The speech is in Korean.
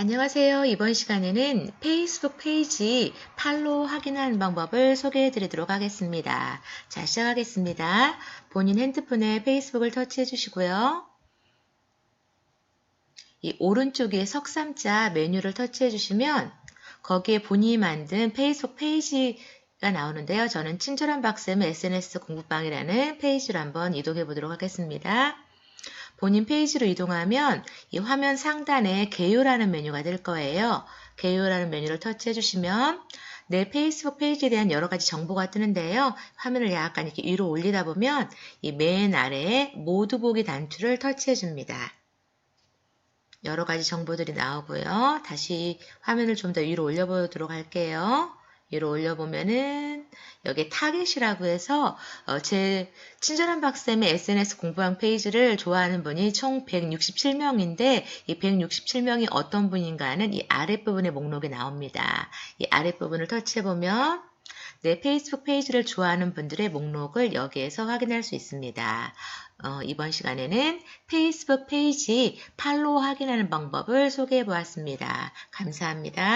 안녕하세요. 이번 시간에는 페이스북 페이지 팔로우 확인하는 방법을 소개해 드리도록 하겠습니다. 자, 시작하겠습니다. 본인 핸드폰에 페이스북을 터치해 주시고요. 이 오른쪽에 석삼자 메뉴를 터치해 주시면 거기에 본인이 만든 페이스북 페이지가 나오는데요. 저는 친절한 박쌤 SNS 공부방이라는 페이지로 한번 이동해 보도록 하겠습니다. 본인 페이지로 이동하면 이 화면 상단에 개요라는 메뉴가 될 거예요. 개요라는 메뉴를 터치해 주시면 내 페이스북 페이지에 대한 여러 가지 정보가 뜨는데요. 화면을 약간 이렇게 위로 올리다 보면 이 맨 아래에 모두 보기 단추를 터치해 줍니다. 여러 가지 정보들이 나오고요. 다시 화면을 좀 더 위로 올려보도록 할게요. 위로 올려보면은 여기 타겟이라고 해서 어, 제 친절한 박쌤의 SNS 공부왕 페이지를 좋아하는 분이 총 167명인데 이 167명이 어떤 분인가는 이 아랫부분의 목록에 나옵니다. 이 아랫부분을 터치해보면 내 페이스북 페이지를 좋아하는 분들의 목록을 여기에서 확인할 수 있습니다. 어, 이번 시간에는 페이스북 페이지 팔로우 확인하는 방법을 소개해 보았습니다. 감사합니다.